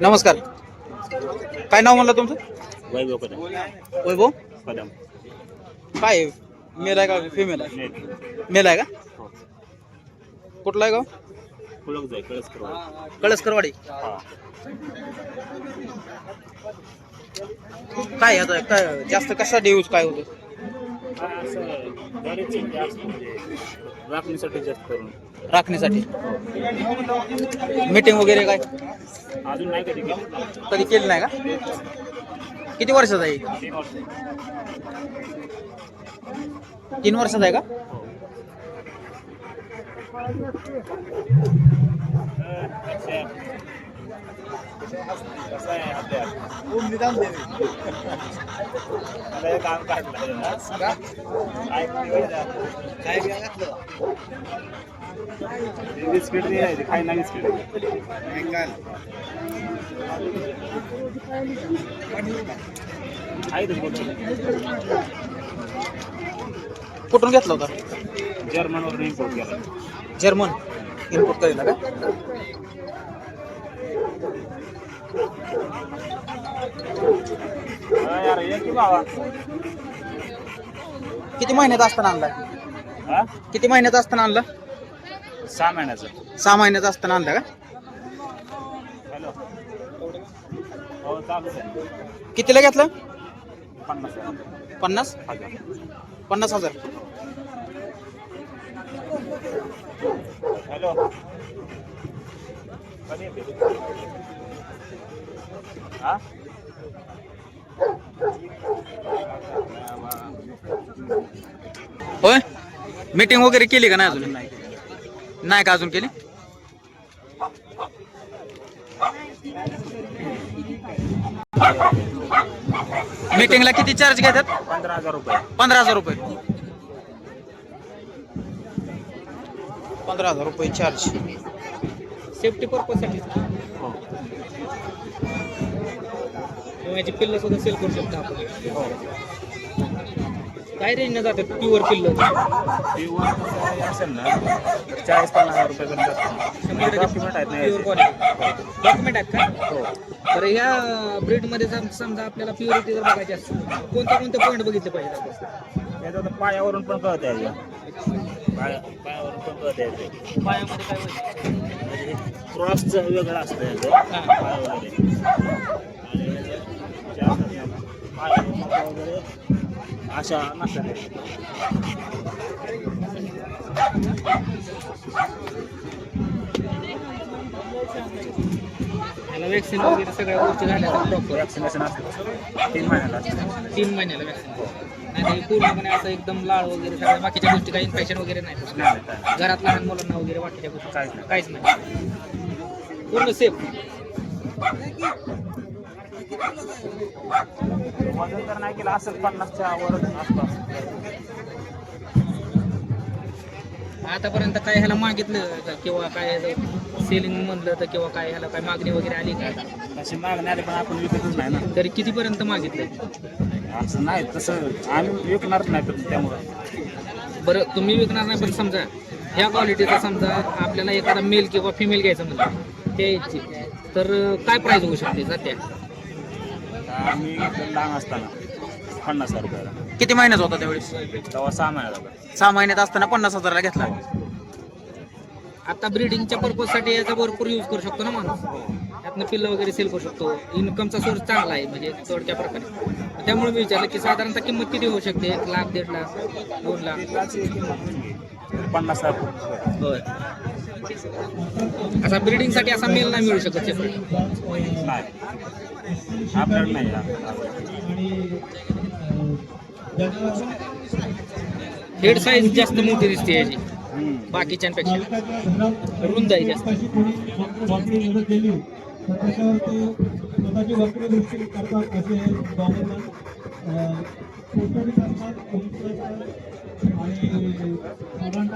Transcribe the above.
नमस्कार. काय नाव म्हणलं तुमचं? वैभव कदम वैभव? कदम काय? मेल आहे का फिमेल आहे? मेल. आहे का? कुठला आहे गाव? कुळक जाय कळस करू कळसकरवाडी. हा काय आता काय जास्त कशासाठी यूज काय होतं? काय असं गाडीची जास्त म्हणजे राखणीसाठी जास्त करून. राखण्यासाठी. मीटिंग वगैरे काय? अजून नाही कधी केलं कधी केली नाही का? वर्षाचा आहे? तीन वर्ष तीन वर्षाचा आहे का? कसं कसं आहे आपल्या मला हे काम काढलं काय बिस्किट नाही खाय ना बिस्किट आहे कुठून घेतला होता? जर्मनवरून इम्पोर्ट केला. जर्मन. इनपुट करेल का? किती महिन्यात असताना आणला? किती महिन्यात असताना आणला? सहा महिन्याचं. सहा महिन्यात असताना आणला का? हो कितीला घेतलं? पन्नास. हजार. पन्नास? हजार. पन्नास हजार. हॅलो. होय? मीटिंग वगैरे केली का नाही अजून? नाही का अजून केली? मीटिंगला किती चार्ज घेतात? पंधरा हज़ार रुपये. पंधरा हज़ार रुपये पंधरा हज़ार रुपये चार्ज सेफ्टी पर्पजसाठी. हो. याची पिल्ल सुद्धा सेल करू शकतो आपण. हो. काय रेंज न जातात? प्युअर आहे असेल ना चाळीस पन्नास हजार रुपये पर्यंत. आहेत प्युअर ना क्वालिटी डॉक्युमेंट आहेत का? हो. तर ह्या ब्रीडमध्ये जर समजा आपल्याला प्युरिटी जर बघायची असेल कोणते कोणते पॉईंट बघितले पाहिजे आपण? याचं तर पायावरून पण कळत आहे पाया पायावरून पण कळत आहे पायामध्ये काय होईल? म्हणजे क्रॉसचं वेगळं असतं याचं. हा. पाय वगैरे आणि याचं जास्त या पायावरून मका वगैरे अशा नसतात याला वॅक्सिन वगैरे सगळ्या गोष्टी झाल्या प्रॉपर वॅक्सिनेशन असतं. तीन महिन्याला तीन महिन्याला वॅक्सिन नाही पूर्णपणे असं एकदम लाळ वगैरे सगळ्या बाकीच्या गोष्टी काही इन्फेक्शन वगैरे नाही. घरात लहान मुलांना वगैरे बाकीच्या गोष्टी काहीच नाही. काहीच नाही. पूर्ण सेफ वजन तर नाही केलं असेल पन्नासच्या वर आसपास आतापर्यंत काय ह्याला मागितलं का? किंवा काय सेलिंग म्हणलं तर किंवा काय ह्याला काय मागणी वगैरे आली का? तशी मागणी आली पण आपण विकतच नाही ना. तरी कितीपर्यंत मागितलं? असं नाही तसं आम्ही विकणारच नाही तर त्यामुळं. बरं तुम्ही विकणार नाही पण समजा ह्या क्वालिटीचा समजा आपल्याला एखादा मेल किंवा फिमेल घ्यायचं म्हणलं त्याची तर काय प्राइस होऊ शकते सध्या? आम्ही लहान असताना पन्नास हजार रुपयाला. किती महिन्याचा होता त्यावेळेस? तेव्हा सहा महिन्याला होता. सहा महिन्यात असताना पन्नास हजारला घेतला. आता ब्रीडिंगच्या पर्पजसाठी याचा भरपूर यूज करू शकतो ना माणूस. यातनं पिल्लं वगैरे सेल करू शकतो. इन्कमचा सोर्स चांगला आहे म्हणजे थोडक्या प्रकारे. त्यामुळे मी विचारलं की साधारणतः किंमत किती होऊ शकते? एक लाख दीड लाख दोन लाख? पन्नास हजार रुपये. असा ब्रीडिंगसाठी असा मेल नाही मिळू शकत. नाही. नाही हेड साईज जास्त मोठी दिसते याची. बाकीच्यांपेक्षा. रुंद आहे जास्त. आणि